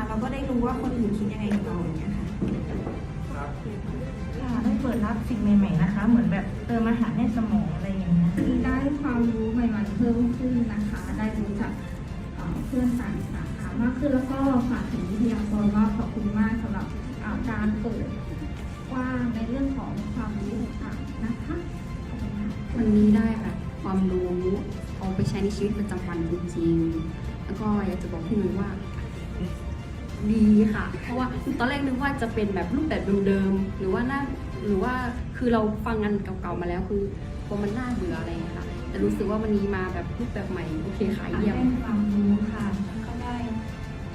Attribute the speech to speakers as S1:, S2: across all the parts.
S1: รู้ว่าคนอื่นคิดยังไงกับเราอย่างเงี้ยค่ะ
S2: ครับ
S3: ค่ะได้เปิดรับสิ่งใหม่ ๆ นะคะ เหมือนแบบเติมอาหารให้สมองอะไรอย่างเงี้ย
S4: คือได้ความรู้ใหม่ๆเพิ่มขึ้นนะคะ ได้รู้จักเอ่อเพื่อนต่างสาขามากขึ้นแล้วก็ฝากถึงวิทยากรว่าขอบคุณมากสำหรับเอ่อการเปิดกว้างในเรื่องของความรู้ต่างๆนะคะขอบคุณค่ะ
S5: วันนี้ได้แบบความรู้เอาไปใช้ในชีวิตประจำวันจริงๆ แล้วก็อยากจะบอกพี่นุ้ยว่า ดีค่ะ เพราะว่าตอนแรกนึกว่าจะเป็นแบบรูปแบบเดิมๆหรือว่าน่าหรือว่าคือเราฟังงานเก่าๆมาแล้วคือพอมันน่าเบื่ออะไรอย่างเงี้ยค่ะ แต่รู้สึกว่าวันนี้มาแบบรูปแบบใหม่โอเคค่ะเยี่ยม
S3: ได้ความรู้ค่ะแล้วก็ได้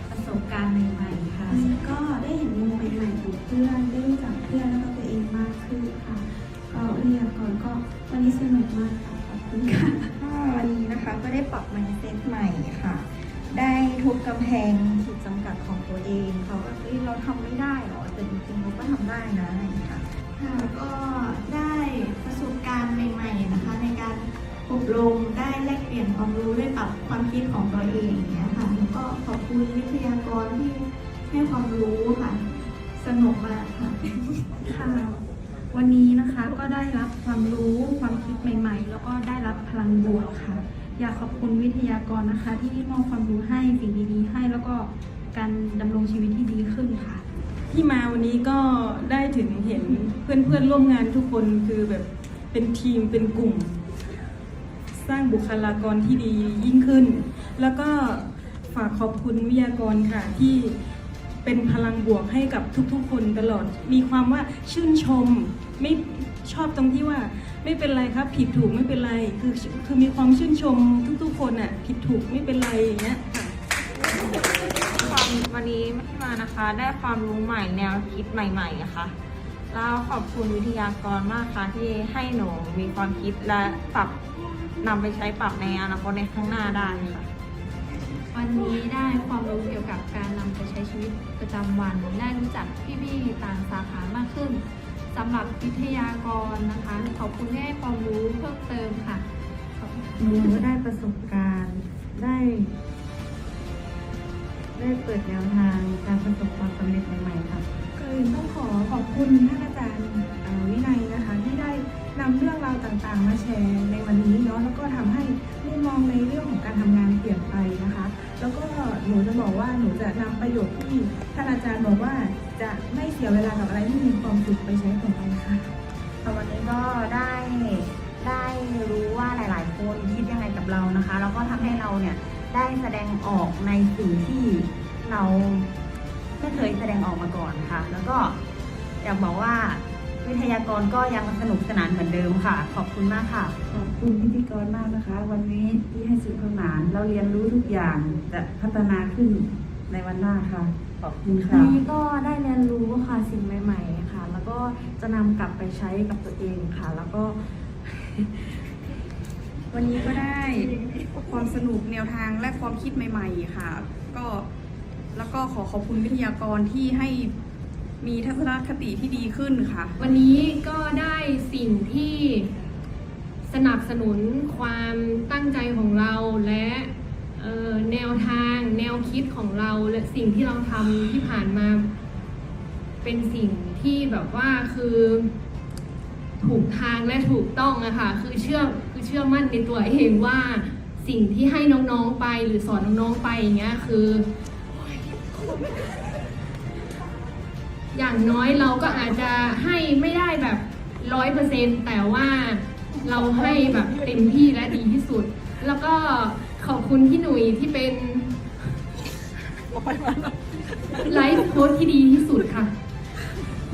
S3: ประสบการณ์ใหม่ๆค่ะ
S1: ก็ได้เห็นมุมใหม่ๆของเพื่อนได้รู้จักเพื่อนแล้วก็ตัวเองมากขึ้นค่ะก็วิทยากรก็วันนี้สนุกมากค่ะขอบคุณค่ะ
S6: ก็วันนี้นะคะก็ได้ปรับ mindset ใหม่ค่ะ ได้ทุบกำแพงขีด จำกัดของตัวเองค่ะว่าเอ้ยเราทำไม่ได้หรอแต่จริงๆเราก็ทำได้นะอะไรอย่างเงี้ยค่ะ
S1: ก็ได้ประสบการณ์ใหม่ๆนะคะ ในการอบรมได้แลกเปลี่ยนความรู้ได้ปรับความคิดของตัวเองอย่างเงี้ยค่ะแล้วก็ขอบคุณวิทยากรที่ให้ความรู้ค่ะ สนุกมากค่ะ
S3: ค่ะวันนี้นะคะก็ได้รับความรู้ความคิดใหม่ ๆ แล้วก็ได้รับพลังบวกค่ะ อยากขอบคุณวิทยากรนะคะ ที่มอบความรู้ให้สิ่งดีๆให้แล้วก็ การดำรงชีวิตที่ดีขึ้นค่ะ
S7: ที่มาวันนี้ก็ได้ถึงเห็นเพื่อนๆร่วมงานทุกคนคือแบบเป็นทีมเป็นกลุ่ม สร้างบุคลากรที่ดียิ่งขึ้น แล้วก็ฝากขอบคุณวิทยากรค่ะที่เป็นพลังบวกให้กับทุกๆ คนตลอด มีความว่าชื่นชมไม่ชอบตรงที่ว่าไม่เป็นไรครับ ผิดถูกไม่เป็นไร คือคือมีความชื่นชมทุกๆ คนอะผิดถูกไม่เป็นไรอย่างเงี้ย ค่ะ
S8: ความวันนี้ที่มานะคะ ได้ความรู้ใหม่แนวคิดใหม่ๆนะคะแล้วขอบคุณวิทยากรมากค่ะที่ให้หนูมีความคิดและปรับนำไปใช้ปรับในอนาคตในข้างหน้าได้ค่ะ
S9: วันนี้ได้ความรู้เกี่ยวกับการนำไปใช้ชีวิตประจำวัน ได้รู้จักพี่ๆต่างสาขามากขึ้นสำหรับวิทยากรนะคะ ขอบคุณที่ให้ความรู้เพิ่มเติมค่ะขอบคุณ
S3: หนูได้ประสบการณ์ได้ ได้เปิดแนวทางการประสบความสำเร็จใหม่ๆค่ะ
S1: ก่อนอื่นต้องขอขอบคุณท่านอาจารย์เอ่อวินัยนะคะ ที่ได้นำเรื่องราวต่างๆ มาแชร์ในวันนี้เนาะแล้วก็ทำให้มุมมองในเรื่องของการทำงานเปลี่ยนไปนะคะ แล้วก็หนูจะบอกว่าหนูจะนำประโยชน์ที่ท่านอาจารย์บอกว่าจะไม่เสียเวลากับอะไรที่มีความสุขไปใช้ต่อไปค่ะ
S6: ค่ะวันนี้ก็ได้ได้รู้ว่าหลาย ๆ คนคิดยังไงกับเรานะคะ แล้วก็ทำให้เราเนี่ย ได้แสดงออกในสิ่งที่เราไม่เคยแสดงออกมาก่อนค่ะ แล้วก็อยากบอกว่าวิทยากรก็ยังสนุกสนานเหมือนเดิมค่ะ ขอบคุณมากค่ะ
S10: ขอบคุณพิธีกรมากนะคะ วันนี้ที่ให้สื่อขนานเราเรียนรู้ทุกอย่างจะพัฒนาขึ้นในวันหน้าค่ะ ขอบคุณค่ะ
S3: วันนี้ก็ได้เรียนรู้ค่ะสิ่งใหม่ๆค่ะ แล้วก็จะนำกลับไปใช้กับตัวเองค่ะ แล้วก็
S6: วันนี้ก็ได้ ความสนุกแนวทางและความคิดใหม่ ๆ ค่ะ ก็แล้วก็ขอขอบคุณวิทยากรที่ให้มีทัศนคติที่ดีขึ้นค่ะ
S9: วันนี้ก็ได้สิ่งที่สนับสนุนความตั้งใจของเราและแนวทางแนวคิดของเราและสิ่งที่เราทำที่ผ่านมา เป็นสิ่งที่แบบว่าคือ ถูกทางและถูกต้องอะค่ะคือเชื่อคือเชื่อมั่นในตัวเองว่า สิ่งที่ให้น้องๆไปหรือสอนน้องๆไปอย่างเงี้ยคืออย่างน้อยเราก็อาจจะให้ไม่ได้แบบร้อยเปอร์เซ็นแต่ว่าเราให้แบบเต็มที่และดีที่สุด แล้วก็ขอบคุณพี่หนุ่ยที่เป็นไลฟ์โค้ชที่ดีที่สุดค่ะ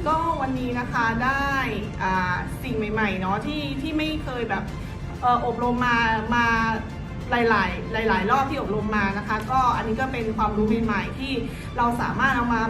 S11: ก็วันนี้นะคะได้สิ่งใหม่ๆเนาะที่ที่ไม่เคยแบบอบรมมามา หลาย ๆ หลาย ๆ รอบที่อบรมมานะคะ ก็อันนี้ก็เป็นความรู้ใหม่ ๆ ที่เราสามารถเอามา